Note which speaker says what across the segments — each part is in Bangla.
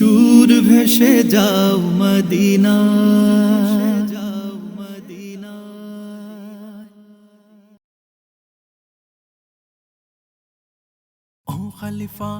Speaker 1: সুর ভেসে যাও মদিনা
Speaker 2: খলিফা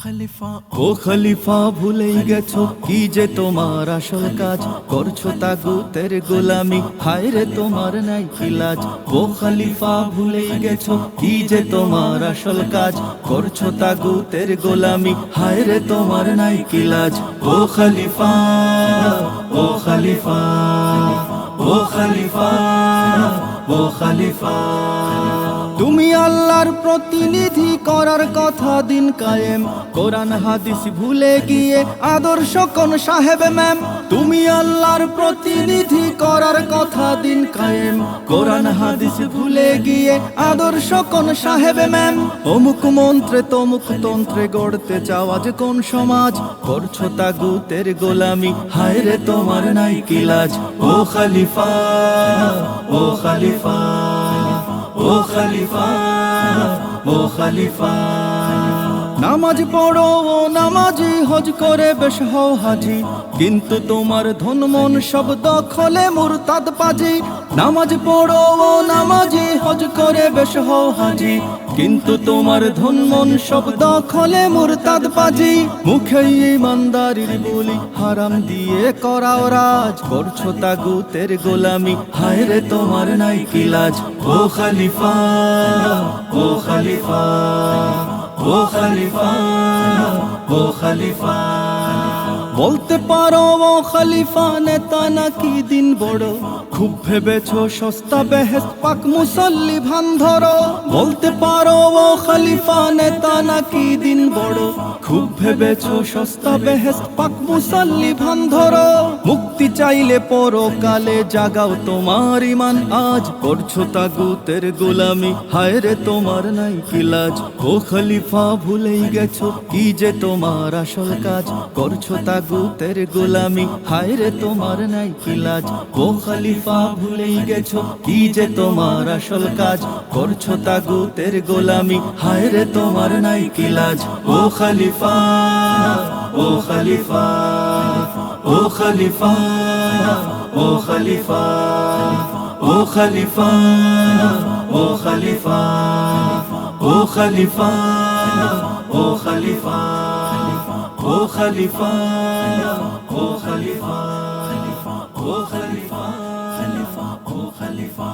Speaker 2: খলিফা
Speaker 1: ও খলিফা ভুলেই গেছো। কি যে তোমার আসল কাজ? করছ তাগুতের গোলামি। হায় রে তোমার নাই ইলাজ ও খলিফা ভুলেই গেছো। কি যে তোমার আসল কাজ? করছ তাগুতের গোলামি। হায় রে তোমার নাই কিলাজ ও খলিফা ও খলিফা ও খলিফা ও খলিফা। তুমি আল্লাহর প্রতিনিধি করার কথা দিন কায়েম। কোরআন, হাদিস ভুলে গিয়ে আদর্শ কোন সাহেব ম্যাম তুমি আল্লাহর প্রতিনিধি করার কথা দিন কায়েম। কোরআন, হাদিস ভুলে গিয়ে আদর্শ কোন সাহেব ম্যাম অমুক মন্ত্রে তমুক তন্ত্রে গড়তে চাও আজ কোন সমাজ? করছ তাগুতের গোলামি, হায় রে তোমার নাই কিলাজ। ও খালিফা, ও খলিফা। خلیفہ وہ خلیفہ নামাজ পড়ো ও নামাজি হজ করে বেশ হও হাজি। কিন্তু তোমার ধন মন সব দখলে মুরতাদ পাজি। নামাজ পড়ো ও নামাজি হজ করে বেশ হও হাজি। কিন্তু তোমার ধন মন সব দখলে মুরতাদ পাজি। মুখে ইমানদারির বলি হারাম দিয়ে করাও রাজ। করছ তাগুতের গোলামি, হায় রে তোমার নাই কিলাজ। ও খলিফা ও খলিফা। ও খলিফা ও খলিফা। বলতে পারো, ও খলিফা, নেতা নাকি দিন বড়? খুব ভেবেছো, সস্তা বেহেস পাক মুসল্লি ভান ধরো? বলতে পারো, ও খলিফা, নেতা নাকি দিন বড়? খুব ভেবেছো, সস্তা বেহেস পাক মুসল্লি ভান ধরো? মুক্তি চাইলে পরকালে জাগাও তোমার ইমান। আজ করছ তাগুতের গোলামি হায় রে তোমার নাই কিলাজ। ও খলিফা, ভুলেই গেছো কি যে তোমার আসল কাজ। করছ তাগুতের গোলামি হায় রে তোমার নাই কিলাজ। ও খলিফা, ভুলেই গেছো কি যে তোমার আসল কাজ। করছ তাগুতের গোলামি হায় রে তোমার নাই কিলাজ। ও খলিফা ও খলিফা। ও খলিফা ও খলিফা ও খলিফা ও খলিফা ও খলিফা ও খলিফা ও খলিফা ও খলিফা ও খলিফা খলিফা ও খলিফা